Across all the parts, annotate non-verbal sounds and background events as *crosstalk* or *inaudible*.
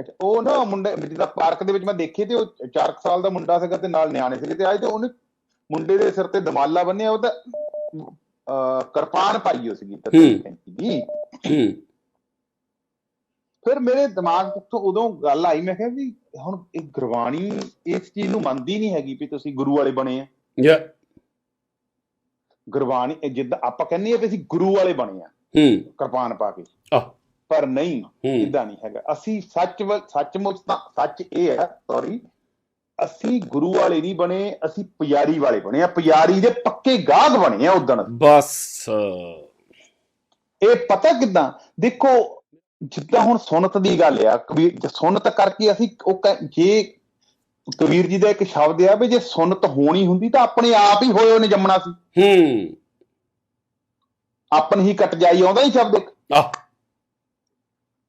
ਅੱਛਾ ਉਹ ਨਾ ਮੁੰਡੇ ਜਿੱਦਾਂ ਪਾਰਕ ਦੇ ਵਿੱਚ ਮੈਂ ਦੇਖੇ ਤੇ ਉਹ 4 ਸਾਲ ਦਾ ਮੁੰਡਾ ਸੀਗਾ ਤੇ ਨਾਲ ਨਿਆਣੇ ਸੀਗੇ ਤੇ ਅੱਜ ਤੇ ਉਹਨੇ ਮੁੰਡੇ ਦੇ ਸਿਰ ਤੇ ਦਮਾਲਾ ਬੰਨਿਆ ਉਹ ਤਾਂ ਕਿਰਪਾਨ ਪਾਈ ਹੋ ਸੀਗੀ ਹੂੰ। ਦੀ ਹੂੰ। ਫਿਰ ਮੇਰੇ ਦਿਮਾਗ ਤੋਂ ਉਦੋਂ ਗੱਲ ਆਈ ਮੈਂ ਕਿਹਾ ਵੀ ਹੁਣ ਇਹ ਗੁਰਬਾਣੀ ਇਸ ਚੀਜ਼ ਨੂੰ ਮੰਨਦੀ ਨਹੀਂ ਹੈਗੀ ਵੀ ਤੁਸੀਂ ਗੁਰੂ ਵਾਲੇ ਬਣੇ ਆ। ਯਾ। ਗੁਰਬਾਣੀ ਜਿੱਦਾਂ ਆਪਾਂ ਕਹਿੰਦੇ ਆ ਵੀ ਅਸੀਂ ਗੁਰੂ ਵਾਲੇ ਬਣੇ ਆ ਹੂੰ। ਕਿਰਪਾਨ ਪਾ ਕੇ। ਆਹ। ਪਰ ਨਹੀਂ ਇਦਾਂ ਨਹੀਂ ਹੈਗਾ। ਅਸੀਂ ਸੱਚ ਸੱਚਮੁੱਚ ਤਾਂ ਸੱਚ ਇਹ ਹੈ ਸੌਰੀ ਅਸੀਂ ਗੁਰੂ ਵਾਲੇ ਨਹੀਂ ਬਣੇ ਅਸੀਂ ਪੁਜਾਰੀ ਵਾਲੇ ਬਣੇ ਆ ਪੁਜਾਰੀ ਦੇ ਪੱਕੇ ਗਾਹਕ ਬਣੇ ਆ ਉਦਣ ਬਸ। ਇਹ ਪਤਾ ਕਿਦਾਂ? ਦੇਖੋ ਜਿੱਦਾਂ ਹੁਣ ਸੁਨਤ ਦੀ ਗੱਲ ਆ ਕਬੀਰ ਜੇ ਸੁਨਤ ਕਰਕੇ ਅਸੀਂ ਉਹ ਜੇ ਕਬੀਰ ਜੀ ਦਾ ਇੱਕ ਸ਼ਬਦ ਆ ਵੀ ਜੇ ਸੁਨਤ ਹੋਣੀ ਹੁੰਦੀ ਤਾਂ ਆਪਣੇ ਆਪ ਹੀ ਹੋਏ ਉਹਨੇ ਜੰਮਣਾ ਸੀ। ਹੂੰ। ਆਪਨ ਹੀ ਕਟ ਜਾਈ ਆਉਂਦਾ ਹੀ ਸ਼ਬਦ ਇੱਕ। ਆਹ।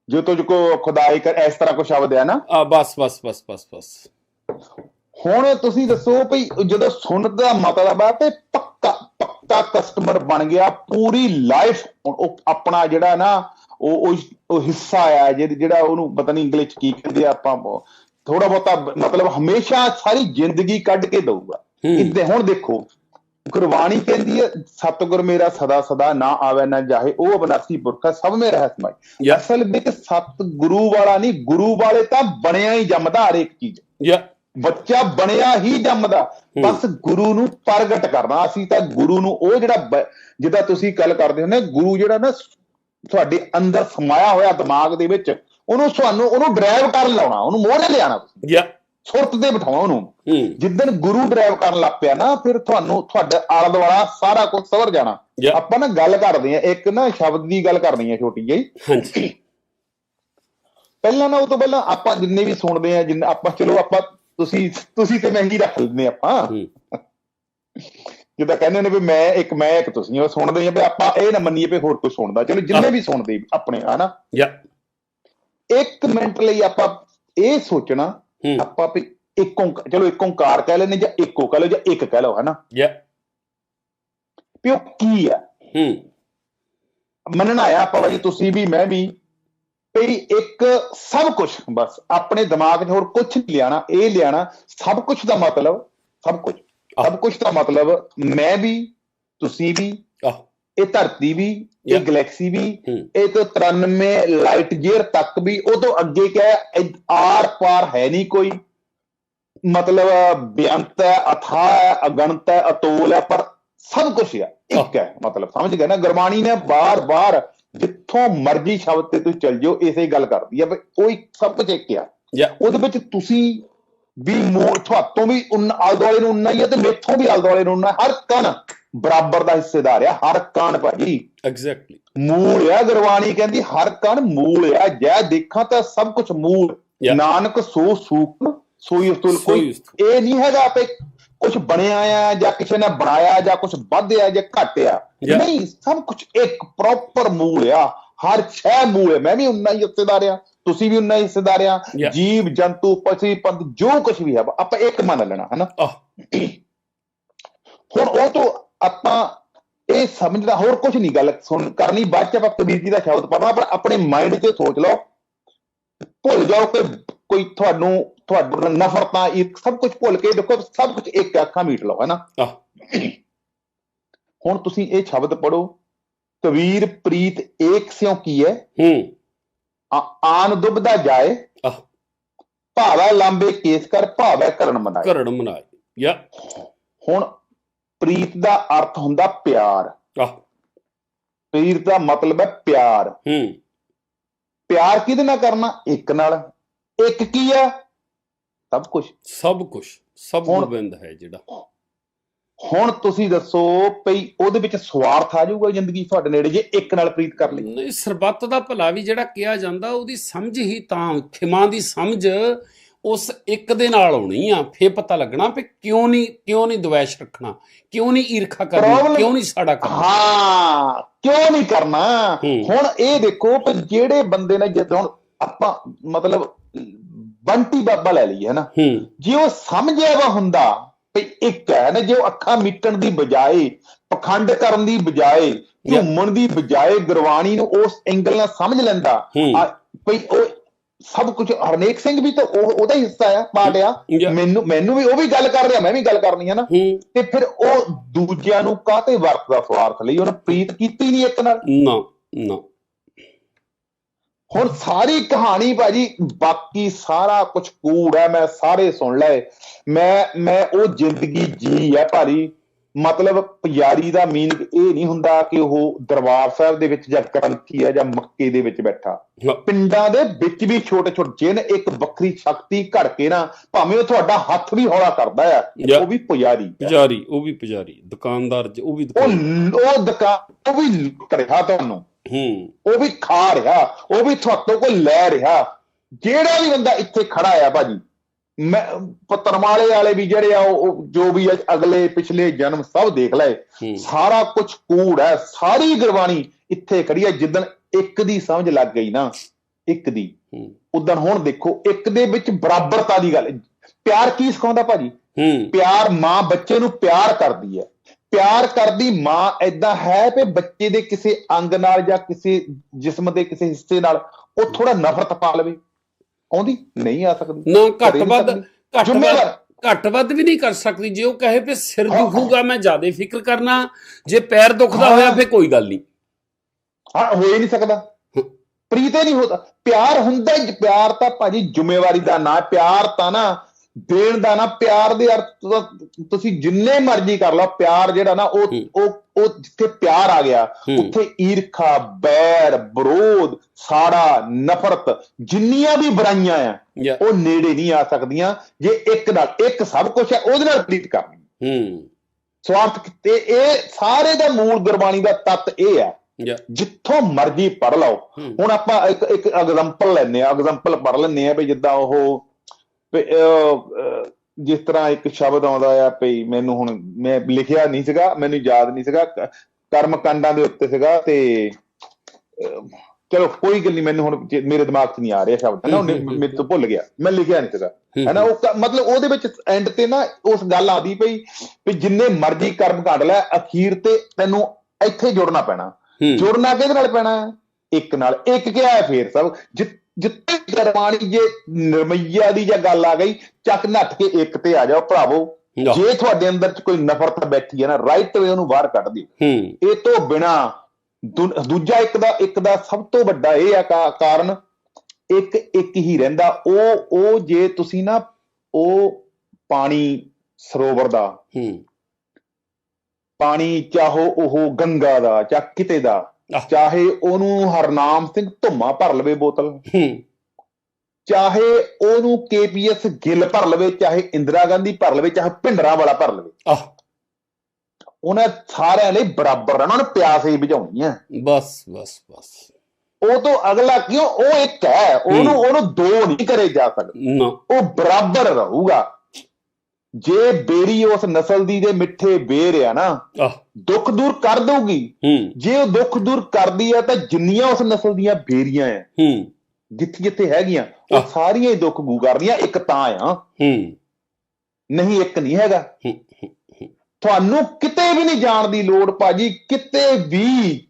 ਜੋ ਤੁਝ ਕੋ ਖੁਦਾਈ ਕਰ ਇਸ ਤਰ੍ਹਾਂ ਕੋ ਸ਼ਬਦ ਹੈ ਨਾ? ਆ ਬਸ ਬਸ ਬਸ ਬਸ ਬਸ। ਹੁਣ ਤੁਸੀਂ ਦੱਸੋ ਭਈ ਜਦੋਂ ਸੁਨਤ ਦਾ ਮਤਲਬ ਆ ਤੇ ਪੱਕਾ ਪੱਕਾ ਕਸਟਮਰ ਬਣ ਗਿਆ ਪੂਰੀ ਲਾਈਫ ਉਹ ਆਪਣਾ ਜਿਹੜਾ ਨਾ ਉਹ ਉਹ- ਹਿੱਸਾ ਆ ਜਿਹੜਾ ਉਹਨੂੰ ਪਤਾ ਨਹੀਂ ਇੰਗਲਿਸ਼ ਕੀ ਕਹਿੰਦੇ ਆ ਆਪਾਂ ਥੋੜਾ ਬਹੁਤਾ ਮਤਲਬ ਹਮੇਸ਼ਾ ਸਾਰੀ ਜ਼ਿੰਦਗੀ ਕੱਢ ਕੇ ਦਊਗਾ। ਇੱਦੇ ਹੁਣ ਦੇਖੋ ਗੁਰਬਾਣੀ ਕਹਿੰਦੀ ਹੈ ਸਤਿਗੁਰ ਮੇਰਾ ਸਦਾ ਸਦਾ ਨਾ ਆਵੇ ਨਾ ਜਾਹੇ ਉਹ ਅਬਨਾਸੀ ਪੁਰਖਾ ਸਭ ਮੇ ਰਹਿ ਸਮਾਈ। ਅਸਲ ਵਿੱਚ ਸਤ ਗੁਰੂ ਵਾਲਾ ਨਹੀਂ ਗੁਰੂ ਵਾਲੇ ਤਾਂ ਬਣਿਆ ਹੀ ਜੰਮਦਾ ਹਰੇਕ ਚੀਜ਼। ਯਾ। ਬੱਚਾ ਬਣਿਆ ਹੀ ਜੰਮਦਾ। ਬਸ ਗੁਰੂ ਨੂੰ ਪ੍ਰਗਟ ਕਰਨਾ ਅਸੀਂ ਤਾਂ ਗੁਰੂ ਨੂੰ ਉਹ ਜਿਹੜਾ ਜਿਹਦਾ ਤੁਸੀਂ ਗੱਲ ਕਰਦੇ ਹੋ ਨਾ ਗੁਰੂ ਜਿਹੜਾ ਨਾ ਤੁਹਾਡੇ ਅੰਦਰ ਸਮਾਇਆ ਹੋਇਆ ਦਿਮਾਗ ਦੇ ਵਿੱਚ ਉਹਨੂੰ ਤੁਹਾਨੂੰ ਉਹਨੂੰ ਡਰਾਈਵ ਕਰਨ ਲਾਉਣਾ ਉਹਨੂੰ ਮੋਹਰੇ ਲਿਆਣਾ ਤੁਸੀਂ। ਯਾ। ਸੁਰਤ ਤੇ ਬਿਠਾਉਣਾ ਉਹਨੂੰ ਹੂੰ। ਜਿੱਦਣ ਗੁਰੂ ਡਰਾਈਵ ਕਰਨ ਲੱਗ ਪਿਆ ਨਾ ਫਿਰ ਤੁਹਾਨੂੰ ਤੁਹਾਡੇ ਆਲਾ ਦੁਆਲਾ ਸਾਰਾ ਕੁਝ ਸਵਰ ਜਾਣਾ। ਆਪਾਂ ਨਾ ਗੱਲ ਕਰਦੇ ਆ ਇੱਕ ਨਾ ਸ਼ਬਦ ਦੀ ਗੱਲ ਕਰਨੀ ਹੈ ਛੋਟੀ ਜਿਹੀ। ਹਾਂਜੀ। ਪਹਿਲਾਂ ਨਾ ਉਹ ਤੋਂ ਪਹਿਲਾਂ ਆਪਾਂ ਜਿੰਨੇ ਵੀ ਸੁਣਦੇ ਆ ਜਿੰਨੇ ਆਪਾਂ ਚਲੋ ਆਪਾਂ ਤੁਸੀਂ ਤੁਸੀਂ ਤੇ ਮਹਿੰਗੀ ਰੱਖ ਲੈਂਦੇ ਆਪਾਂ। ਜਿੱਦਾਂ ਕਹਿੰਦੇ ਨੇ ਵੀ ਮੈਂ ਇੱਕ ਮੈਂ ਇੱਕ ਤੁਸੀਂ ਉਹ ਸੁਣਦੇ ਆ ਵੀ ਆਪਾਂ ਇਹ ਨਾ ਮੰਨੀਏ ਵੀ ਹੋਰ ਕੋਈ ਸੁਣਦਾ। ਚਲੋ ਜਿੰਨੇ ਵੀ ਸੁਣਦੇ ਆਪਣੇ ਹਨਾ। ਯਾ। ਇੱਕ ਮਿੰਟ ਲਈ ਆਪਾਂ ਇਹ ਸੋਚਣਾ ਆਪਾਂ ਵੀ ਇੱਕ ਓਂਕਾਰ ਚਲੋ ਇੱਕ ਓਂਕਾਰ ਕਹਿ ਲੈਂਦੇ ਜਾਂ ਇੱਕੋ ਕਹਿ ਲਓ ਜਾਂ ਇੱਕ ਕਹਿ ਲਓ ਹਨਾ? ਯਾ। ਵੀ ਉਹ ਕੀ ਆ? ਹੂੰ। ਮੰਨਣਾ ਆ ਆਪਾਂ ਵੀ ਤੁਸੀਂ ਵੀ ਮੈਂ ਵੀ ਵੀ ਇੱਕ ਸਭ ਕੁਝ ਬਸ ਆਪਣੇ ਦਿਮਾਗ 'ਚ ਹੋਰ ਕੁਝ ਨਹੀਂ ਲਿਆਣਾ ਇਹ ਲਿਆਣਾ ਸਭ ਕੁਝ ਦਾ ਮਤਲਬ ਸਭ ਕੁਝ ਸਭ ਕੁਝ ਦਾ ਮਤਲਬ ਮੈਂ ਵੀ ਤੁਸੀਂ ਵੀ ਆਹ। ਇਹ ਧਰਤੀ ਵੀ ਇਹ. ਗੈਲੈਕਸੀ ਵੀ ਇਹ ਤੋਂ 93 ਲਾਈਟ ਜੀਅਰ ਤੱਕ ਵੀ ਉਹ ਤੋਂ ਅੱਗੇ ਕਿਆ ਹੈ? ਇਹ ਆਰ ਪਾਰ ਹੈ ਨਹੀਂ ਕੋਈ। ਮਤਲਬ ਬੇਅੰਤ ਹੈ ਅਥਾਹ ਹੈ ਅਗਣਤ ਹੈ ਅਤੋਲ ਹੈ ਪਰ ਸਭ ਕੁਝ ਹੈ ਇੱਕ ਹੈ ਮਤਲਬ ਸਮਝ ਗਏ ਨਾ? ਗੁਰਬਾਣੀ ਨੇ ਬਾਰ-ਬਾਰ ਜਿੱਥੋਂ ਮਰਜ਼ੀ ਸ਼ਬਦ ਤੇ ਤੁਸੀਂ ਚੱਲ ਜਾਓ ਇਸੇ ਗੱਲ ਕਰਦੀ ਹੈ ਵੀ ਉਹ ਇੱਕ ਸਭ ਕੁਝ ਇੱਕ ਆ ਉਹਦੇ ਵਿੱਚ ਤੁਸੀਂ ਵੀ ਮੋੜ ਤੁਹਾਤੋਂ ਵੀ ਉਨ ਆਲੇ ਦੁਆਲੇ ਨੂੰ ਉਨਾ ਹੀ ਹੈ ਤੇ ਮੇਥੋਂ ਵੀ ਆਲੇ ਦੁਆਲੇ ਨੂੰ ਉਨਾ। ਹਰ ਕਣ ਬਰਾਬਰ ਦਾ ਹਿੱਸੇਦਾਰ ਆ ਹਰ ਕਣ ਭਾਜੀ। ਐਗਜ਼ੈਕਟਲੀ ਮੂਲ ਆ ਗੁਰਬਾਣੀ ਕਹਿੰਦੀ ਹਰ ਕਣ ਮੂਲ ਆ ਜੈ ਦੇਖਾਂ ਤਾਂ ਸਭ ਕੁਝ ਮੂਲ. ਨਾਨਕ ਸੋ ਸੂਕ ਸੋਈ ਉਸਤੁਲ ਕੋਈ। ਇਹ ਨਹੀਂ ਹੈਗਾ ਆਪੇ ਕੁਝ ਬਣਿਆ ਆ ਜਾਂ ਕਿਸੇ ਨੇ ਬਣਾਇਆ ਜਾਂ ਕੁਝ ਵਧਿਆ ਜਾਂ ਘਟਿਆ. ਨਹੀਂ ਸਭ ਕੁਝ ਇੱਕ ਪ੍ਰੋਪਰ ਮੂਲ ਆ। ਹਰ ਛੇ ਮੂਲ ਹੈ ਮੈਂ ਵੀ ਉਨਾ ਹੀ ਹਿੱਸੇਦਾਰ ਆ ਤੁਸੀਂ ਵੀ ਉਨਾ ਹੀ ਹਿੱਸੇਦਾਰ ਆ. ਜੀਵ ਜੰਤੂ ਪਸ਼ੂ ਪੰਛੀ ਜੋ ਕੁਝ ਵੀ ਹੈ ਆਪਾਂ ਇੱਕ ਮੰਨ ਲੈਣਾ ਹਨਾ? ਆਹ ਹੁਣ ਉਹ ਤੋਂ ਆਪਾਂ ਇਹ ਸਮਝਦਾ ਹੋਰ ਕੁਝ ਨਹੀਂ ਗੱਲ ਸੁਣ ਕਰਨੀ ਬਾਅਦ ਚ ਆਪਾਂ ਕਬੀਰ ਜੀ ਦਾ ਸ਼ਬਦ ਪੜਨਾ ਪਰ ਆਪਣੇ ਮਾਈਂਡ 'ਚ ਸੋਚ ਲਓ। ਭੁੱਲ ਜਾਓ ਕਿ ਕੋਈ ਤੁਹਾਨੂੰ ਤੁਹਾਡਾ ਨਫ਼ਰਤਾਂ ਇਹ ਸਭ ਕੁਝ ਭੁੱਲ ਕੇ ਦੇਖੋ ਸਭ ਕੁਝ ਇੱਕ ਅੱਖਾਂ ਮੀਟ ਲਓ ਹੈਨਾ? ਹੁਣ ਤੁਸੀਂ ਇਹ ਸ਼ਬਦ ਪੜੋ ਕਬੀਰ ਪ੍ਰੀਤ ਏਕ ਸਿਉ ਕੀ ਹੈ? ਹੂੰ। ਆਨ ਦੁਬਦਾ ਜਾਏ। ਆਹ। ਭਾਵੈ ਲਾਂਬੇ ਕੇਸ ਕਰ ਭਾਵੈ ਕਰਨ ਮਨਾਏ। ਕਰੜ ਮਨਾਏ। ਯਾ। ਹੁਣ ਪ੍ਰੀਤ ਦਾ ਅਰਥ ਹੁੰਦਾ ਪਿਆਰ। ਆਹ। ਪ੍ਰੀਤ ਦਾ ਮਤਲਬ ਹੈ ਪਿਆਰ। ਹੂੰ। ਪਿਆਰ ਕਿਹਦੇ ਨਾਲ ਕਰਨਾ? ਇੱਕ ਨਾਲ। ਇੱਕ ਕੀ ਆ ਸਭ ਕੁਝ ਸਭ ਕੁਝ ਸਭ ਗੋਬਿੰਦ ਹੈ ਜਿਹੜਾ। ਹੁਣ ਤੁਸੀਂ ਦੱਸੋ ਭਈ ਉਹਦੇ ਵਿੱਚ ਸਵਾਰਥ ਆ ਜਾਊਗਾ ਜ਼ਿੰਦਗੀ ਤੁਹਾਡੇ ਨੇੜੇ ਜੇ ਇੱਕ ਨਾਲ ਪ੍ਰੀਤ ਕਰ ਲਈ। ਨਹੀਂ ਸਰਬੱਤ ਦਾ ਭਲਾ ਵੀ ਜਿਹੜਾ ਕਿਹਾ ਜਾਂਦਾ ਉਹਦੀ ਸਮਝ ਹੀ ਤਾਂ ਖਿਮਾ ਦੀ ਸਮਝ ਉਸ ਇੱਕ ਦੇ ਨਾਲ ਆਉਣੀ ਆ ਫੇ ਪਤਾ ਲੱਗਣਾ ਵੀ ਕਿਉਂ ਨਹੀਂ ਕਿਉਂ ਨਹੀਂ ਦਵੈਸ਼ ਰੱਖਣਾ ਕਿਉਂ ਨਹੀਂ ਈਰਖਾ ਕਰਨੀ ਕਿਉਂ ਨਹੀਂ ਸਾੜਾ ਕਰਨਾ। ਹਾਂ ਕਿਉਂ ਨਹੀਂ ਕਰਨਾ। ਹੁਣ ਇਹ ਦੇਖੋ ਕਿ ਜਿਹੜੇ ਬੰਦੇ ਨੇ ਜਦੋਂ ਹੁਣ ਆਪਾਂ ਮਤਲਬ ਬੰਟੀ ਬਾਬਾ ਲੈ ਹਨਾ? ਹੂੰ। ਜੇ ਉਹ ਸਮਝਿਆ ਵਾ ਹੁੰਦਾ ਵੀ ਇੱਕ ਹੈ ਨਾ ਜੇ ਉਹ ਅੱਖਾਂ ਮਿਟਣ ਦੀ ਬਜਾਏ ਪਖੰਡ ਕਰਨ ਦੀ ਬਜਾਏ ਝੂਮਣ ਦੀ ਬਜਾਏ ਗੁਰਬਾਣੀ ਨੂੰ ਉਸ ਐਂਗਲ ਨਾਲ ਸਮਝ ਲੈਂਦਾ ਭਈ ਉਹ ਸਭ ਕੁਝ ਹਰਨੇਕ ਸਿੰਘ ਵੀ ਤਾਂ ਉਹ ਉਹਦਾ ਹੀ ਹਿੱਸਾ ਆ ਪਾਰਟ ਆ ਮੈਨੂੰ ਮੈਨੂੰ ਵੀ ਉਹ ਵੀ ਗੱਲ ਕਰ ਰਿਹਾ ਮੈਂ ਵੀ ਗੱਲ ਕਰਨੀ ਹੈ ਨਾ। ਤੇ ਫਿਰ ਉਹ ਦੂਜਿਆਂ ਨੂੰ ਕਾਹਤੇ ਵਰਤਦਾ ਸਵਾਰਥ ਲਈ? ਉਹਨੇ ਪ੍ਰੀਤ ਕੀਤੀ ਨਹੀਂ ਇੱਕ ਨਾਲ। ਨਾ ਨਾ। ਹੁਣ ਸਾਰੀ ਕਹਾਣੀ ਭਾਜੀ ਬਾਕੀ ਸਾਰਾ ਕੁਝ ਕੂੜ ਹੈ ਮੈਂ ਸਾਰੇ ਸੁਣ ਲਏ। ਮੈਂ ਮੈਂ ਉਹ ਜ਼ਿੰਦਗੀ ਜੀ ਹੈ ਭਾਰੀ ਮਤਲਬ ਪੁਜਾਰੀ ਦਾ ਮੀਨਿੰਗ ਇਹ ਨਹੀਂ ਹੁੰਦਾ ਕਿ ਉਹ ਦਰਬਾਰ ਸਾਹਿਬ ਦੇ ਵਿੱਚ ਜਾਂ ਕਰੰਥੀ ਹੈ ਜਾਂ ਮੱਕੇ ਦੇ ਵਿੱਚ ਬੈਠਾ। ਪਿੰਡਾਂ ਦੇ ਵਿੱਚ ਵੀ ਛੋਟੇ ਛੋਟੇ ਜਿਨ ਇੱਕ ਵੱਖਰੀ ਸ਼ਕਤੀ ਘੜ ਕੇ ਨਾ ਭਾਵੇਂ ਉਹ ਤੁਹਾਡਾ ਹੱਥ ਵੀ ਹੌਲਾ ਕਰਦਾ ਆ ਉਹ ਵੀ ਪੁਜਾਰੀ। ਪੁਜਾਰੀ ਉਹ ਵੀ ਪੁਜਾਰੀ ਦੁਕਾਨਦਾਰ ਜ- ਉਹ ਵੀ ਉਹ ਦੁਕਾਨ ਉਹ ਦੁਕਾਨ ਉਹ ਵੀ ਲੁੱਟ ਰਿਹਾ ਤੁਹਾਨੂੰ ਹੂੰ ਉਹ ਵੀ ਖਾ ਰਿਹਾ ਉਹ ਵੀ ਤੁਹਾਤੋਂ ਕੋਈ ਲੈ ਰਿਹਾ ਜਿਹੜਾ ਵੀ ਬੰਦਾ ਇੱਥੇ ਖੜਾ ਆ ਭਾਜੀ ਮੈਂ ਪਤਰਮਾਲੇ ਵਾਲੇ ਵੀ ਜਿਹੜੇ ਆ ਉਹ ਜੋ ਵੀ ਅਗਲੇ ਪਿਛਲੇ ਜਨਮ ਸਭ ਦੇਖ ਲਏ। ਸਾਰਾ ਕੁਝ ਕੂੜ ਹੈ ਸਾਰੀ ਗੁਰਬਾਣੀ ਇੱਥੇ ਖੜੀ ਹੈ ਜਿੱਦਣ ਇੱਕ ਦੀ ਸਮਝ ਲੱਗ ਗਈ ਨਾ ਇੱਕ ਦੀ। ਉਦੋਂ ਹੁਣ ਦੇਖੋ ਇੱਕ ਦੇ ਵਿੱਚ ਬਰਾਬਰਤਾ ਦੀ ਗੱਲ। ਪਿਆਰ ਕੀ ਸਿਖਾਉਂਦਾ ਭਾਜੀ? ਪਿਆਰ ਮਾਂ ਬੱਚੇ ਨੂੰ ਪਿਆਰ ਕਰਦੀ ਹੈ। ਪਿਆਰ ਕਰਦੀ ਮਾਂ ਐਦਾਂ ਹੈ ਕਿ ਬੱਚੇ ਦੇ ਕਿਸੇ ਅੰਗ ਨਾਲ ਜਾਂ ਕਿਸੇ ਜਿਸਮ ਦੇ ਕਿਸੇ ਹਿੱਸੇ ਨਾਲ ਉਹ ਥੋੜਾ ਨਫ਼ਰਤ ਪਾ ਲਵੇ। ਆਉਂਦੀ ਨਹੀਂ ਆ ਸਕਦੀ ਨਾ ਘੱਟ ਵੱਧ। ਘੱਟ ਵੱਧ ਘੱਟ ਵੱਧ ਵੀ ਨਹੀਂ ਕਰ ਸਕਦੀ ਜੇ ਉਹ ਕਹੇ ਵੀ ਸਿਰ। ਦੁਖੂਗਾ ਮੈਂ ਜ਼ਿਆਦਾ ਫਿਕਰ ਕਰਨਾ ਜੇ ਪੈਰ ਦੁਖਦਾ। ਹੋਇਆ ਫੇ ਕੋਈ ਗੱਲ ਨਹੀਂ ਹਾਂ ਹੋ ਹੀ ਨਹੀਂ ਸਕਦਾ। ਪ੍ਰੀਤ ਨਹੀਂ ਹੁੰਦਾ ਪਿਆਰ ਹੁੰਦਾ ਪਿਆਰ ਤਾਂ ਭਾਜੀ ਜ਼ਿੰਮੇਵਾਰੀ ਦਾ ਨਾਂ। ਪਿਆਰ ਤਾਂ ਨਾ ਦੇਣ ਦਾ ਨਾ ਪਿਆਰ ਦੇ ਅਰਥ ਤਾਂ ਤੁਸੀਂ ਜਿੰਨੇ ਮਰਜ਼ੀ ਕਰ ਲਓ ਪਿਆਰ ਜਿਹੜਾ ਨਾ ਉਹ। ਉਹ ਉਹ ਜਿੱਥੇ ਪਿਆਰ ਆ ਗਿਆ ਉੱਥੇ ਈਰਖਾ ਬੈਰ ਵਿਰੋਧ ਸਾੜਾ ਨਫ਼ਰਤ ਜਿੰਨੀਆਂ ਵੀ ਬੁਰਾਈਆਂ ਆ ਉਹ ਨੇੜੇ ਨਹੀਂ ਆ ਸਕਦੀਆਂ। ਜੇ ਇੱਕ ਨਾਲ ਇੱਕ ਸਭ ਕੁਝ ਹੈ ਉਹਦੇ ਨਾਲ ਪ੍ਰੀਤ ਕਰਨੀ ਹੂੰ। ਸਵਾਰਥ ਤੇ ਇਹ ਸਾਰੇ ਦਾ ਮੂਲ ਗੁਰਬਾਣੀ ਦਾ ਤੱਤ ਇਹ ਹੈ ਜਾਂ ਜਿੱਥੋਂ ਮਰਜ਼ੀ ਪੜ ਲਓ। ਹੁਣ ਆਪਾਂ ਇੱਕ ਇੱਕ ਐਗਜ਼ਾਮਪਲ ਲੈਨੇ ਆ ਐਗਜ਼ਾਮਪਲ ਪੜ ਲੈਨੇ ਆ ਵੀ ਜਿੱਦਾਂ ਉਹ ਜਿਸ ਤਰ੍ਹਾਂ ਇੱਕ ਸ਼ਬਦ ਆਉਂਦਾ ਆ ਭਈ ਮੈਨੂੰ ਹੁਣ ਮੈਂ ਲਿਖਿਆ ਨਹੀਂ ਸੀਗਾ ਮੈਨੂੰ ਯਾਦ ਨਹੀਂ ਸੀਗਾ ਕਰਮ ਕਾਂਡਾਂ ਦੇ ਉੱਤੇ ਸੀਗਾ ਤੇ ਚਲੋ ਕੋਈ ਗੱਲ ਨਹੀਂ ਮੈਨੂੰ ਹੁਣ ਮੇਰੇ ਦਿਮਾਗ 'ਚ ਨਹੀਂ ਆ ਰਿਹਾ ਸ਼ਬਦ ਨਾ ਮੇਰੇ ਤੋਂ ਭੁੱਲ ਗਿਆ ਮੈਂ ਲਿਖਿਆ ਨਹੀਂ ਸੀਗਾ ਹੈਨਾ? ਉਹ ਮਤਲਬ ਉਹਦੇ ਵਿੱਚ ਐਂਡ ਤੇ ਨਾ ਉਸ ਗੱਲ ਆਦੀ ਪਈ ਵੀ ਜਿੰਨੇ ਮਰਜ਼ੀ ਕਰਮ ਕੱਢ ਲੈ ਅਖੀਰ ਤੇ ਤੈਨੂੰ ਇੱਥੇ ਜੁੜਨਾ ਪੈਣਾ। ਜੁੜਨਾ ਕਿਹਦੇ ਨਾਲ ਪੈਣਾ? ਇੱਕ ਨਾਲ ਇੱਕ ਕਿਹਾ ਹੈ ਫੇਰ ਸਭ ਜਿ- ਜਿੱਥੇ ਗਰਮਾਣੀ ਜੇ ਨਰਮਈਆ ਦੀ ਜਾਂ ਗੱਲ ਆ ਗਈ ਚੱਕ ਨੱਠ ਕੇ ਇੱਕ ਤੇ ਆ ਜਾਓ ਭਰਾਵੋ। ਜਾਂ, ਤੁਹਾਡੇ ਅੰਦਰ ਚ ਕੋਈ ਨਫ਼ਰਤ ਬੈਠੀ ਹੈ ਨਾ ਰਾਈਟ ਵੇ ਉਹਨੂੰ ਬਾਹਰ ਕੱਢ ਦਿਓ। ਇਹ ਤੋਂ ਬਿਨਾ ਦੂਜਾ ਇੱਕ ਦਾ ਇੱਕ ਦਾ ਸਭ ਤੋਂ ਵੱਡਾ ਇਹ ਆ ਕਾਰਨ ਇੱਕ ਇੱਕ ਹੀ ਰਹਿੰਦਾ। ਉਹ ਉਹ ਜੇ ਤੁਸੀਂ ਨਾ ਉਹ ਪਾਣੀ ਸਰੋਵਰ ਦਾ ਹੂੰ। ਪਾਣੀ ਚਾਹੋ ਉਹ ਗੰਗਾ ਦਾ ਜਾਂ ਕਿਤੇ ਦਾ। ਚਾਹੇ ਉਹਨੂੰ ਹਰਨਾਮ ਸਿੰਘ ਧੁੰਮਾ ਭਰ ਲਵੇ ਬੋਤਲ ਚਾਹੇ ਉਹਨੂੰ ਕੇਪੀਐਸ ਗਿੱਲ ਭਰ ਲਵੇ ਚਾਹੇ ਇੰਦਰਾ ਗਾਂਧੀ ਭਰ ਲਵੇ ਚਾਹੇ ਭਿੰਡਰਾਂ ਵਾਲਾ ਭਰ ਲਵੇ। ਆਹ ਉਹਨਾਂ ਸਾਰਿਆਂ ਲਈ ਬਰਾਬਰ ਉਹਨਾਂ ਨੂੰ ਪਿਆਸ ਹੀ ਬੁਝਾਉਣੀ ਹੈ ਬਸ ਬਸ ਬਸ। ਉਹ ਤੋਂ ਅਗਲਾ ਕਿਉਂ? ਉਹ ਇੱਕ ਹੈ ਉਹਨੂੰ ਉਹਨੂੰ ਦੋ ਨਹੀਂ ਕਰੇ ਜਾ ਸਕਦੇ। ਉਹ ਬਰਾਬਰ ਰਹੂਗਾ। ਜੇ ਬੇਰੀ ਉਸ ਨਸਲ ਦੀ ਦੇ ਮਿੱਠੇ ਬੇਰ ਆ ਨਾ ਦੁੱਖ ਦੂਰ ਕਰ ਦਊਗੀ। ਜੇ ਉਹ ਦੁੱਖ ਦੂਰ ਕਰਦੀ ਆ ਤਾਂ ਜਿੰਨੀਆਂ ਉਸ ਨਸਲ ਦੀਆਂ ਬੇਰੀਆਂ ਆ ਜਿੱਥੇ ਜਿੱਥੇ ਹੈਗੀਆਂ ਉਹ। ਸਾਰੀਆਂ ਹੀ ਦੁੱਖ ਗੂ ਕਰਦੀਆਂ ਇੱਕ ਤਾਂ ਆ। ਨਹੀਂ ਇੱਕ ਨਹੀਂ ਹੈਗਾ। ਤੁਹਾਨੂੰ ਕਿਤੇ ਵੀ ਨਹੀਂ ਜਾਣ ਦੀ ਲੋੜ ਭਾਜੀ ਕਿਤੇ ਵੀ।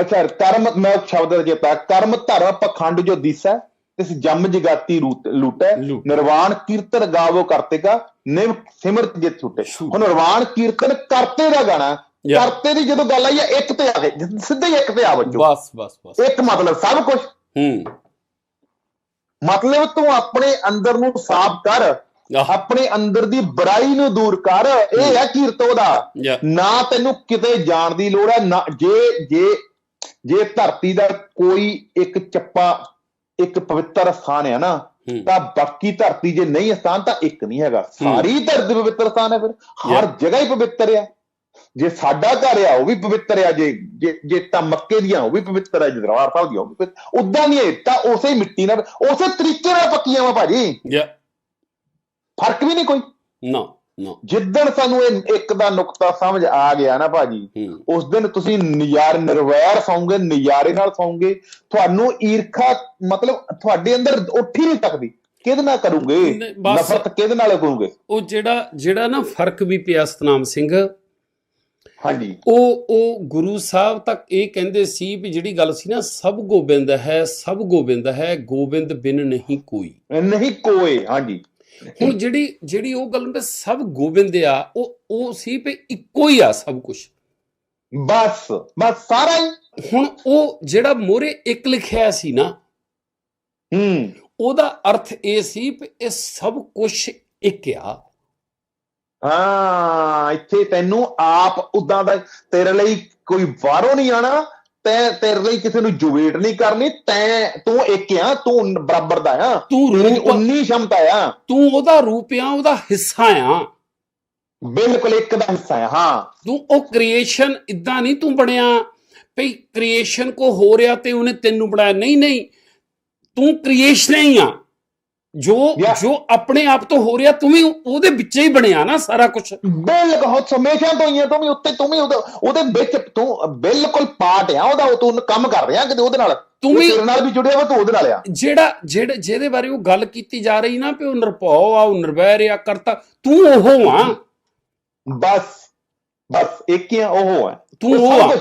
ਅੱਛਾ ਕਰਮ ਮੈਂ ਸ਼ਬਦ ਰਚੇਤਾ ਕਰਮ ਧਰਮ ਪਖੰਡ ਜੋ ਦਿਸੈ ਇਸ ਜੰਮ ਜਗਾਤੀ ਲੂਟੈ। ਨਿਰਵਾਣ ਕੀਰਤਨ ਗਾਵੋ ਕਰਤੇ ਕਾ ਨਿਮ ਸਿਮਰਤ ਜਿਤ ਛੁਟੇ। ਹੁਣ ਨਿਰਵਾਣ ਕੀਰਤਨ ਕਰਤੇ ਦਾ ਗਾਣਾ ਜਾਂ, ਕਰਤੇ ਦੀ ਜਦੋਂ ਗੱਲ ਆਈ ਹੈ ਇੱਕ ਤੇ ਆ ਗਏ ਸਿੱਧੇ ਇੱਕ ਤੇ ਆ ਬੱਚੋ ਬਸ ਬਸ ਬਸ। ਇੱਕ ਮਤਲਬ ਸਭ ਕੁਝ ਹੂੰ। ਮਤਲਬ ਤੂੰ ਆਪਣੇ ਅੰਦਰ ਨੂੰ ਸਾਫ਼ ਕਰ ਆਪਣੇ ਅੰਦਰ ਦੀ ਬੁਰਾਈ ਨੂੰ ਦੂਰ ਕਰ। ਇਹ ਹੈ ਕੀਰਤੋ ਦਾ ਜਾਂ, ਨਾ ਤੈਨੂੰ ਕਿਤੇ ਜਾਣ ਦੀ ਲੋੜ ਹੈ ਜੇ ਜੇ ਜੇ ਧਰਤੀ ਦਾ ਕੋਈ ਇੱਕ ਚੱਪਾ ਇੱਕ ਪਵਿੱਤਰ ਸਥਾਨ ਹੈ ਨਾ ਹੂੰ। ਤਾਂ ਬਾਕੀ ਧਰਤੀ ਜੇ ਨਹੀਂ ਸਥਾਨ ਤਾਂ ਇੱਕ ਨਹੀਂ ਹੈਗਾ। ਸਾਰੀ ਧਰਤੀ ਪਵਿੱਤਰ ਸਥਾਨ ਹੈ ਫਿਰ। ਹਰ ਜਗ੍ਹਾ ਹੀ ਪਵਿੱਤਰ ਆ। ਜੇ ਸਾਡਾ ਘਰ ਆ ਉਹ ਵੀ ਪਵਿੱਤਰ ਆ। ਜੇ ਜੇ ਤਾਂ ਮੱਕੇ ਦੀਆਂ ਉਹ ਵੀ ਪਵਿੱਤਰ ਆ। ਜੇ ਦਰਬਾਰ ਸਾਹਿਬ ਦੀਆਂ ਉਹ ਵੀ ਉਦਾਂ ਨਹੀਂ ਇਹ ਤਾਂ ਉਸੇ ਮਿੱਟੀ ਨਾਲ ਉਸੇ ਤਰੀਕੇ ਨਾਲ ਪੱਕੀਆਂ ਵਾ ਭਾਜੀ। ਫ਼ਰਕ ਵੀ ਨਹੀਂ ਕੋਈ। ਨਾ ਜਿੱਦਣ ਸਾਨੂੰ ਇਹ ਇੱਕ ਦਾ ਨੁਕਤਾ ਸਮਝ ਆ ਗਿਆ ਨਾ ਭਾਜੀ ਉਸ ਦਿਨ ਤੁਸੀਂ ਨਜ਼ਾਰ ਨਿਰਵੈਰ ਸੌਂਗੇ ਨਜ਼ਾਰੇ ਨਾਲ ਸੌਂਗੇ ਤੁਹਾਨੂੰ ਈਰਖਾ ਮਤਲਬ ਤੁਹਾਡੇ ਅੰਦਰ ਉੱਠ ਹੀ ਨਹੀਂ ਸਕਦੀ। ਕਿਹਦੇ ਨਾਲ ਕਰੋਗੇ? ਨਫ਼ਰਤ ਕਿਹਦੇ ਨਾਲ ਕਰੋਗੇ? ਉਹ ਜਿਹੜਾ ਜਿਹੜਾ ਨਾ ਫ਼ਰਕ ਵੀ ਪਿਆ ਸਤਨਾਮ ਸਿੰਘ ਹਾਂਜੀ। ਉਹ ਉਹ ਗੁਰੂ ਸਾਹਿਬ ਤੱਕ ਇਹ ਕਹਿੰਦੇ ਸੀ ਵੀ ਜਿਹੜੀ ਗੱਲ ਸੀ ਨਾ ਸਭ ਗੋਬਿੰਦ ਹੈ ਸਭ ਗੋਬਿੰਦ ਹੈ ਗੋਬਿੰਦ ਬਿਨ ਨਹੀਂ ਕੋਈ। ਨਹੀਂ ਕੋਏ ਹਾਂਜੀ। ਹੁਣ ਜਿਹੜੀ ਜਿਹੜੀ ਉਹ ਗੱਲ ਵੀ ਸਭ ਗੋਬਿੰਦ ਆ ਉਹ ਉਹ ਸੀ ਵੀ ਇੱਕੋ ਹੀ ਆ ਸਭ ਕੁਝ ਬਸ ਬਸ ਸਾਰਾ ਹੀ। ਹੁਣ ਉਹ ਜਿਹੜਾ ਮੋਰੇ ਇੱਕ ਲਿਖਿਆ ਸੀ ਨਾ ਹੂੰ। ਉਹਦਾ ਅਰਥ ਇਹ ਸੀ ਵੀ ਇਹ ਸਭ ਕੁਝ ਇੱਕ ਆ। ਹਾਂ ਇੱਥੇ ਤੈਨੂੰ ਆਪ ਉਦਾਂ ਦਾ ਤੇਰੇ ਲਈ ਕੋਈ ਬਾਹਰੋਂ ਨਹੀਂ ਆਣਾ। ਤੈ ਤੇਰੇ ਲਈ ਕਿਸੇ ਨੂੰ ਜੁਵੇਟ ਨਹੀਂ ਕਰਨੀ ਤੈਂ ਤੂੰ ਇੱਕ ਆ ਤੂੰ ਬਰਾਬਰ ਦਾ ਆ। ਤੂੰ ਰੂਪ ਉਨੀ ਸ਼ਮਤਾ ਆ। ਤੂੰ ਉਹਦਾ ਰੂਪ ਆ ਉਹਦਾ ਹਿੱਸਾ ਆ। ਬਿਲਕੁਲ ਇੱਕ ਦਾ ਹਿੱਸਾ ਆ ਹਾਂ। ਤੂੰ ਉਹ ਕ੍ਰੀਏਸ਼ਨ ਇਦਾਂ ਨਹੀਂ ਤੂੰ ਬਣਿਆ ਭਈ ਕ੍ਰੀਏਸ਼ਨ ਕੋ ਹੋ ਰਿਹਾ ਤੇ ਉਹਨੇ ਤੈਨੂੰ ਬਣਾਇਆ। ਨਹੀਂ ਨਹੀਂ ਤੂੰ ਕ੍ਰੀਏਸ਼ਨ ਹੀ ਆ। ਜੋ. ਜੋ ਆਪਣੇ ਆਪ ਤੋਂ ਹੋ ਰਿਹਾ ਤੂੰ ਵੀ ਉਹਦੇ ਵਿੱਚ ਹੀ ਬਣਿਆ ਨਾ ਸਾਰਾ ਕੁਝ ਬਿਲਕੁਲ ਹੋ ਸਮੇਸ਼ਾ ਤੋਂ ਹੀ ਆ ਤੂੰ ਵੀ ਉੱਤੇ ਤੂੰ ਵੀ ਉਹਦੇ ਵਿੱਚ ਤੂੰ ਬਿਲਕੁਲ ਪਾਰਟ ਆ ਉਹਦਾ ਉਹ ਤੂੰ ਕੰਮ ਕਰ ਰਿਹਾ ਕਿਤੇ ਉਹਦੇ ਨਾਲ। ਤੂੰ ਵੀ ਤੇਰੇ ਨਾਲ ਵੀ ਜੁੜਿਆ ਵਾ ਤੂੰ ਉਹਦੇ ਨਾਲ ਆ। ਜਿਹੜਾ ਜਿਹੜੇ ਜਿਹਦੇ ਬਾਰੇ ਉਹ ਗੱਲ ਕੀਤੀ ਜਾ ਰਹੀ ਨਾ ਵੀ ਉਹ ਨਿਰਭਉ ਆ ਉਹ ਨਿਰਵੈਰ ਆ ਕਰਤਾ ਤੂੰ ਉਹ ਆ। ਬਸ ਬਸ ਇੱਕ ਹੀ ਉਹ ਆ। ਤੂੰ ਉਹ ਆ।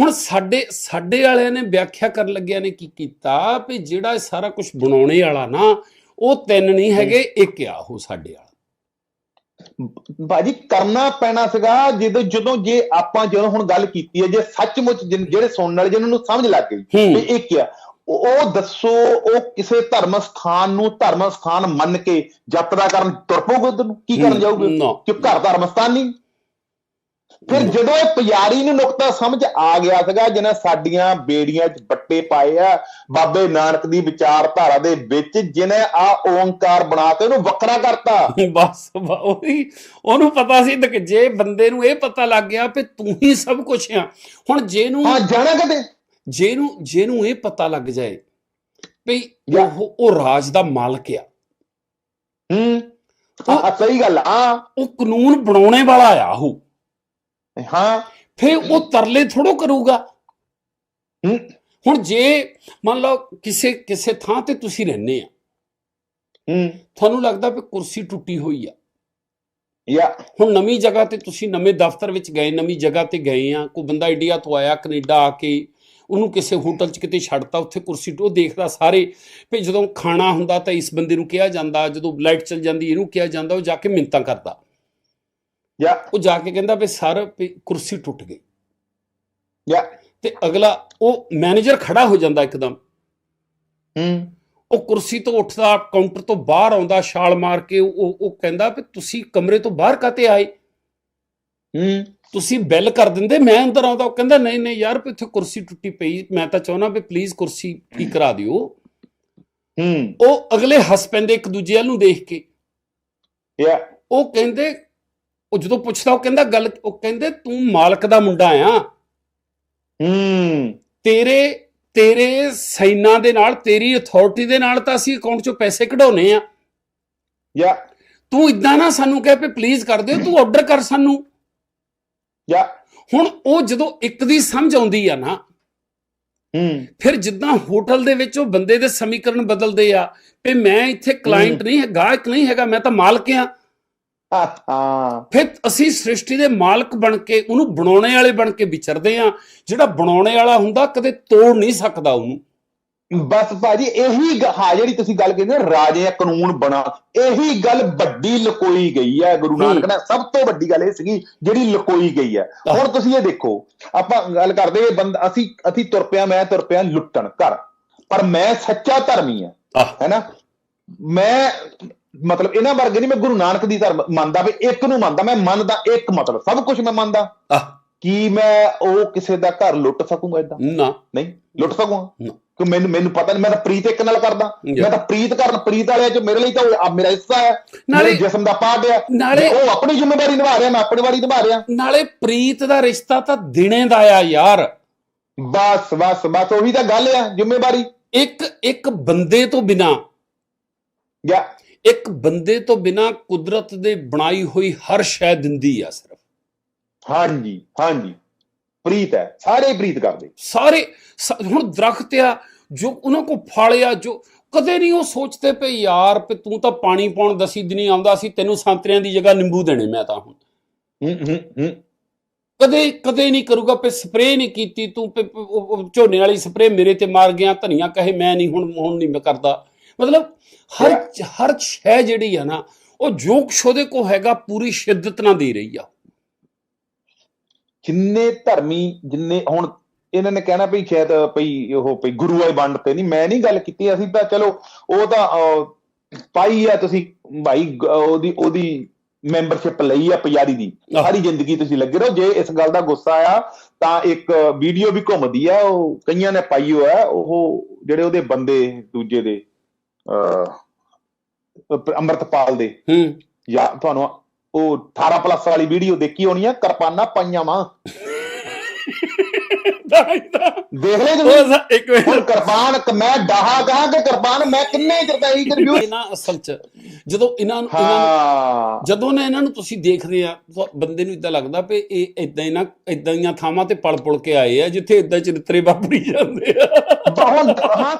ਹੁਣ ਸਾਡੇ ਸਾਡੇ ਵਾਲਿਆਂ ਨੇ ਵਿਆਖਿਆ ਕਰਨ ਲੱਗਿਆ ਨੇ ਕੀ ਕੀਤਾ ਵੀ ਜਿਹੜਾ ਸਾਰਾ ਕੁਝ ਬਣਾਉਣੇ ਵਾਲਾ ਨਾ ਉਹ ਤਿੰਨ ਨਹੀਂ ਹੈਗੇ ਇੱਕ ਆ ਉਹ ਸਾਡੇ ਵਾਲਾ। ਬਾਜੀ ਕਰਨਾ ਪੈਣਾ ਸੀਗਾ ਜਦੋਂ ਜਦੋਂ ਜੇ ਆਪਾਂ ਜਦੋਂ ਹੁਣ ਗੱਲ ਕੀਤੀ ਹੈ ਜੇ ਸੱਚਮੁੱਚ ਜਿਹੜੇ ਸੁਣਨ ਵਾਲੇ ਜਿਹਨਾਂ ਨੂੰ ਸਮਝ ਲੱਗ ਗਈ। ਵੀ ਇਹ ਕੀ ਆ ਉਹ ਦੱਸੋ ਉਹ ਕਿਸੇ ਧਰਮ ਸਥਾਨ ਨੂੰ ਧਰਮ ਸਥਾਨ ਮੰਨ ਕੇ ਯਾਤਰਾ ਕਰਨ ਤੁਰ ਪਊਗੇ ਉਧਰ ਨੂੰ? ਕੀ ਕਰਨ ਜਾਊਗੇ। ਕਿ ਘਰ ਧਰਮ ਸਥਾਨ ਨਹੀਂ? ਫਿਰ ਜਦੋਂ ਇਹ ਪੁਜਾਰੀ ਨੂੰ ਨੁਕਤਾ ਸਮਝ ਆ ਗਿਆ ਸੀਗਾ ਜਿਹਨੇ ਸਾਡੀਆਂ ਬੇੜੀਆਂ 'ਚ ਬੱਟੇ ਪਾਏ ਆ ਬਾਬੇ ਨਾਨਕ ਦੀ ਵਿਚਾਰਧਾਰਾ ਦੇ ਵਿੱਚ ਜਿਹਨੇ ਆ ਓੰਕਾਰ ਬਣਾ ਕੇ ਉਹਨੂੰ ਵੱਖਰਾ ਕਰਤਾ। *laughs* ਬਸ ਉਹੀ ਉਹਨੂੰ ਪਤਾ ਸੀ ਕਿ ਜੇ ਬੰਦੇ ਨੂੰ ਇਹ ਪਤਾ ਲੱਗ ਗਿਆ ਵੀ ਤੂੰ ਹੀ ਸਭ ਕੁਝ ਆ ਹੁਣ ਜੇ ਨੂੰ ਹਾਂ ਜਾਣਾ ਕਦੇ ਜੇ ਨੂੰ ਜੇ ਨੂੰ ਇਹ ਪਤਾ ਲੱਗ ਜਾਏ ਵੀ। ਉਹ ਉਹ ਰਾਜ ਦਾ ਮਾਲਕ ਆ। ਹੂੰ। ਹਾਂ ਸਹੀ ਗੱਲ ਆ। ਉਹ ਕਾਨੂੰਨ ਬਣਾਉਣੇ ਵਾਲਾ ਆ ਉਹ। ਹਾਂ। ਫੇ ਉਹ ਤਰਲੇ ਥੋੜੋ ਕਰੂਗਾ। ਹੁਣ ਜੇ ਮੰਨ ਲਓ ਕਿਸੇ ਕਿਸੇ ਥਾਂ ਤੇ ਤੁਸੀਂ ਰਹਿੰਦੇ ਆ। ਹੂੰ। ਤੁਹਾਨੂੰ ਲੱਗਦਾ ਵੀ ਕੁਰਸੀ ਟੁੱਟੀ ਹੋਈ ਆ। ਯਾ। ਹੁਣ ਨਵੀਂ ਜਗ੍ਹਾ ਤੇ ਤੁਸੀਂ ਨਵੇਂ ਦਫ਼ਤਰ ਵਿੱਚ ਗਏ ਨਵੀਂ ਜਗ੍ਹਾ ਤੇ ਗਏ ਆ ਕੋਈ ਬੰਦਾ ਇੰਡੀਆ ਤੋਂ ਆਇਆ ਕੈਨੇਡਾ ਆ ਕੇ ਉਹਨੂੰ ਕਿਸੇ ਹੋਟਲ 'ਚ ਕਿਤੇ ਛੱਡਤਾ ਉੱਥੇ ਕੁਰਸੀ ਟੋ ਦੇਖਦਾ ਸਾਰੇ ਵੀ ਜਦੋਂ ਖਾਣਾ ਹੁੰਦਾ ਤਾਂ ਇਸ ਬੰਦੇ ਨੂੰ ਕਿਹਾ ਜਾਂਦਾ ਜਦੋਂ ਲਾਈਟ ਚਲ ਜਾਂਦੀ ਇਹਨੂੰ ਕਿਹਾ ਜਾਂਦਾ ਉਹ ਜਾ ਕੇ ਮਿੰਤਾਂ ਕਰਦਾ। ਯਾ ਉਹ ਜਾ ਕੇ ਕਹਿੰਦਾ ਵੀ ਸਰ ਕੁਰਸੀ ਟੁੱਟ ਗਈ। ਯਾ ਤੇ ਅਗਲਾ ਉਹ ਮੈਨੇਜਰ ਖੜਾ ਹੋ ਜਾਂਦਾ ਇੱਕਦਮ। ਹੂੰ। ਉਹ ਕੁਰਸੀ ਤੋਂ ਉੱਠਦਾ ਕਾਊਂਟਰ ਤੋਂ ਬਾਹਰ ਆਉਂਦਾ ਛਾਲ ਮਾਰ ਕੇ ਉਹ ਉਹ ਕਹਿੰਦਾ ਵੀ ਤੁਸੀਂ ਕਮਰੇ ਤੋਂ ਬਾਹਰ ਕਾਤੇ ਆਏ? ਹੂੰ। ਤੁਸੀਂ ਬੈਲ ਕਰ ਦਿੰਦੇ ਮੈਂ ਅੰਦਰ ਆਉਂਦਾ। ਉਹ ਕਹਿੰਦਾ ਨਹੀਂ ਨਹੀਂ ਯਾਰ ਵੀ ਇੱਥੇ ਕੁਰਸੀ ਟੁੱਟੀ ਪਈ। ਮੈਂ ਤਾਂ ਚਾਹੁੰਦਾ ਵੀ ਪਲੀਜ਼ ਕੁਰਸੀ ਠੀਕ ਕਰਾ ਦਿਓ। ਹੂੰ। ਉਹ ਅਗਲੇ ਹੱਸ ਪੈਂਦੇ ਇੱਕ ਦੂਜੇ ਵੱਲ ਨੂੰ ਦੇਖ ਕੇ। ਯਾ ਉਹ ਕਹਿੰਦੇ ਉਹ ਜਦੋਂ ਪੁੱਛਦਾ ਉਹ ਕਹਿੰਦਾ ਗੱਲ ਉਹ ਕਹਿੰਦੇ ਤੂੰ ਮਾਲਕ ਦਾ ਮੁੰਡਾ ਆ। ਹੂੰ। ਤੇਰੇ ਤੇਰੇ ਸੈਨਾ ਦੇ ਨਾਲ ਤੇਰੀ ਅਥਾਰਟੀ ਦੇ ਨਾਲ ਤਾਂ ਅਸੀਂ ਅਕਾਊਂਟ ਚੋਂ ਪੈਸੇ ਕਢਾਉਨੇ ਆ। ਯਾ। ਤੂੰ ਇਦਾਂ ਨਾ ਸਾਨੂੰ ਕਹਿ ਪੇ ਪਲੀਜ਼ ਕਰ ਦਿਓ ਤੂੰ ਆਰਡਰ ਕਰ ਸਾਨੂੰ। ਯਾ। ਹੁਣ ਉਹ ਜਦੋਂ ਇੱਕ ਦੀ ਸਮਝ ਆਉਂਦੀ ਆ ਨਾ ਹੂੰ। ਫਿਰ ਜਿੱਦਾਂ ਹੋਟਲ ਦੇ ਵਿੱਚ ਉਹ ਬੰਦੇ ਦੇ ਸਮੀਕਰਨ ਬਦਲਦੇ ਆ ਵੀ ਮੈਂ ਇੱਥੇ ਕਲਾਇੰਟ ਨਹੀਂ ਹੈ ਗਾਹਕ ਨਹੀਂ ਹੈਗਾ ਮੈਂ ਤਾਂ ਮਾਲਕ ਆ। ਫਿਰ ਅਸੀਂ ਸ੍ਰਿਸ਼ਟੀ ਦੇ ਮਾਲਕ ਬਣ ਕੇ ਉਹਨੂੰ ਬਣਾਉਣੇ ਵਾਲੇ ਬਣ ਕੇ ਵਿਚਰਦੇ ਆ ਜਿਹੜਾ ਬਣਾਉਣੇ ਵਾਲਾ ਹੁੰਦਾ ਕਦੇ ਤੋੜ ਨਹੀਂ ਸਕਦਾ ਉਹਨੂੰ। ਬਸ ਭਾਜੀ ਇਹੀ ਹਾਂ ਜਿਹੜੀ ਤੁਸੀਂ ਗੱਲ ਕਹਿੰਦੇ ਹੋ, ਰਾਜੇ ਕਾਨੂੰਨ ਬਣਾ। ਇਹੀ ਗੱਲ ਵੱਡੀ ਲਕੋਈ ਗਈ ਹੈ ਗੁਰੂ ਨਾਨਕ ਨੇ। ਸਭ ਤੋਂ ਵੱਡੀ ਗੱਲ ਇਹ ਸੀਗੀ ਜਿਹੜੀ ਲਕੋਈ ਗਈ ਹੈ ਹੁਣ ਤੁਸੀਂ ਇਹ ਦੇਖੋ ਆਪਾਂ ਗੱਲ ਕਰਦੇ ਇਹ ਬੰਦ ਅਸੀਂ ਅਸੀਂ ਤੁਰ ਪਿਆ ਮੈਂ ਤੁਰ ਪਿਆ ਲੁੱਟਣ ਘਰ। ਪਰ ਮੈਂ ਸੱਚਾ ਧਰਮੀ ਆ। ਆਹ। ਹੈਨਾ ਮੈਂ ਮਤਲਬ ਇਹਨਾਂ ਵਰਗੇ ਨਹੀਂ ਮੈਂ ਗੁਰੂ ਨਾਨਕ ਦੀ ਧਰਮ ਮੰਨਦਾ ਵੀ ਇੱਕ ਨੂੰ ਮੰਨਦਾ ਮੈਂ ਮੰਨਦਾ ਇੱਕ ਮਤਲਬ ਸਭ ਕੁਝ ਮੈਂ ਮੰਨਦਾ। ਕੀ ਮੈਂ ਉਹ ਕਿਸੇ ਦਾ ਘਰ ਲੁੱਟ ਸਕੂੰਗਾ ਇਦਾਂ ਨਾ। ਨਹੀਂ ਲੁੱਟ ਸਕੂੰਗਾ। ਕਿ ਮੈਨੂੰ ਮੈਨੂੰ ਪਤਾ ਨਹੀਂ ਮੈਂ ਤਾਂ ਪ੍ਰੀਤ ਇੱਕ ਨਾਲ ਕਰਦਾ. ਮੈਂ ਤਾਂ ਪ੍ਰੀਤ ਕਰਨ ਪ੍ਰੀਤ ਵਾਲਿਆਂ ਚ ਮੇਰੇ ਲਈ ਤਾਂ ਉਹ ਮੇਰਾ ਹਿੱਸਾ ਹੈ। ਨਾਲੇ- ਜਿਸਮ ਦਾ ਪਾਰਟ ਹੈ। ਨਾਲੇ- ਉਹ ਆਪਣੀ ਜ਼ਿੰਮੇਵਾਰੀ ਨਿਭਾ ਰਿਹਾ ਮੈਂ ਆਪਣੀ ਵਾਰੀ ਨਿਭਾ ਰਿਹਾ। ਨਾਲੇ ਪ੍ਰੀਤ ਦਾ ਰਿਸ਼ਤਾ ਤਾਂ ਦਿਨੇ ਦਾ ਆ ਯਾਰ। ਬਸ ਬਸ ਬਸ ਉਹੀ ਤਾਂ ਗੱਲ ਆ ਜ਼ਿੰਮੇਵਾਰੀ। ਇੱਕ ਇੱਕ ਬੰਦੇ ਤੋਂ ਬਿਨਾ। ਇੱਕ ਬੰਦੇ ਤੋਂ ਬਿਨਾ ਕੁਦਰਤ ਦੇ ਬਣਾਈ ਹੋਈ ਹਰ ਸ਼ੈ ਦਿੰਦੀ ਆ ਸਿਰਫ। ਹਾਂਜੀ ਹਾਂਜੀ। ਪ੍ਰੀਤ ਹੈ ਸਾਰੇ ਪ੍ਰੀਤ ਕਰਦੇ। ਸਾਰੇ ਹੁਣ ਦਰਖਤ ਆ ਜੋ ਉਹਨਾਂ ਕੋ ਫਲ ਆ ਜੋ ਕਦੇ ਨਹੀਂ ਉਹ ਸੋਚਦੇ ਪਏ ਯਾਰ ਵੀ ਤੂੰ ਤਾਂ ਪਾਣੀ ਪਾਉਣ ਦਸੀ ਦਿਨੀ ਆਉਂਦਾ ਸੀ ਤੈਨੂੰ ਸੰਤਰਿਆਂ ਦੀ ਜਗ੍ਹਾ ਨਿੰਬੂ ਦੇਣੇ ਮੈਂ ਤਾਂ ਹੁਣ। ਹੂੰ ਹੂੰ ਹੂੰ। ਕਦੇ ਕਦੇ ਨਹੀਂ ਕਰੂਗਾ ਪੇ ਸਪਰੇਅ ਨਹੀਂ ਕੀਤੀ ਤੂੰ ਪੇ- ਪੇ- ਝੋਨੇ ਵਾਲੀ ਸਪਰੇਅ ਮੇਰੇ ਤੇ ਮਾਰ ਗਿਆ ਧਨੀਆ ਕਹੇ ਮੈਂ ਨਹੀਂ ਹੁਣ ਹੁਣ ਨਹੀਂ ਮੈਂ ਕਰਦਾ। ਮਤਲਬ ਹਰ ਹਰ ਸ਼ੈ ਜਿਹੜੀ ਆ ਨਾ ਉਹ ਜੋ ਕੁਛ ਉਹਦੇ ਕੋ ਹੈਗਾ ਪੂਰੀ ਸ਼ਿੱਦਤ ਨਾਲ ਦੇ ਰਹੀ ਆ। ਜਿੰਨੇ ਧਰਮੀ ਜਿੰਨੇ ਹੁਣ ਇਹਨਾਂ ਨੇ ਕਹਿਣਾ ਵੀ ਸ਼ਾਇਦ ਭਈ ਉਹ ਭਈ ਗੁਰੂ ਆਏ ਵੰਡ ਤੇ ਨਹੀਂ ਮੈਂ ਨਹੀਂ ਗੱਲ ਕੀਤੀ ਅਸੀਂ ਤਾਂ ਚਲੋ ਉਹ ਤਾਂ ਪਾਈ ਆ ਤੁਸੀਂ ਭਾਈ ਉਹਦੀ ਉਹਦੀ ਮੈਂਬਰਸ਼ਿਪ ਲਈ ਆ ਪੁਜਾਰੀ ਦੀ। ਸਾਰੀ ਜ਼ਿੰਦਗੀ ਤੁਸੀਂ ਲੱਗੇ ਰਹੋ ਜੇ ਇਸ ਗੱਲ ਦਾ ਗੁੱਸਾ ਆ ਤਾਂ ਇੱਕ ਵੀਡੀਓ ਵੀ ਘੁੰਮਦੀ ਆ ਉਹ ਕਈਆਂ ਨੇ ਪਾਈ ਹੋਇਆ ਉਹ ਜਿਹੜੇ ਉਹਦੇ ਬੰਦੇ ਦੂਜੇ ਦੇ। ਅੰਮ੍ਰਿਤਪਾਲ ਦੇ। ਹੂੰ। ਜਾਂ ਤੁਹਾਨੂੰ ਉਹ 18 ਪਲੱਸ ਵਾਲੀ ਵੀਡੀਓ ਦੇਖੀ ਹੋਣੀ ਆ ਕਿਰਪਾਨਾਂ ਪਾਈਆਂ ਵਾਂ। ਦੇਖ ਲੈ ਤੁਸੀਂ। ਇੱਕ ਹੁਣ ਕਿਰਪਾਨ ਮੈਂ ਡਾਹਾ ਕਹਾਂ ਕਿ ਕਿਰਪਾਨ ਮੈਂ ਕਿੰਨੇ ਚਿਰ ਦਾ ਹੀ ਰਿਵਿਊ ਇਹ ਨਾ ਅਸਲ ਚ ਜਦੋਂ ਇਹਨਾਂ ਨੂੰ ਇਹਨਾਂ ਜਦੋਂ ਨਾ ਇਹਨਾਂ ਨੂੰ ਤੁਸੀਂ ਦੇਖਦੇ ਆ ਬੰਦੇ ਨੂੰ ਇਦਾਂ ਲੱਗਦਾ ਵੀ ਇਹ ਇਦਾਂ ਹੀ ਨਾ ਇਦਾਂ ਦੀਆਂ ਥਾਵਾਂ ਤੇ ਪਲ ਪੁਲ ਕੇ ਆਏ ਆ ਜਿੱਥੇ ਇਦਾਂ ਚਰਿੱਤਰੇ ਵਾਪਰੀ ਜਾਂਦੇ ਆ। ਬਹੁਤ ਹਾਂ।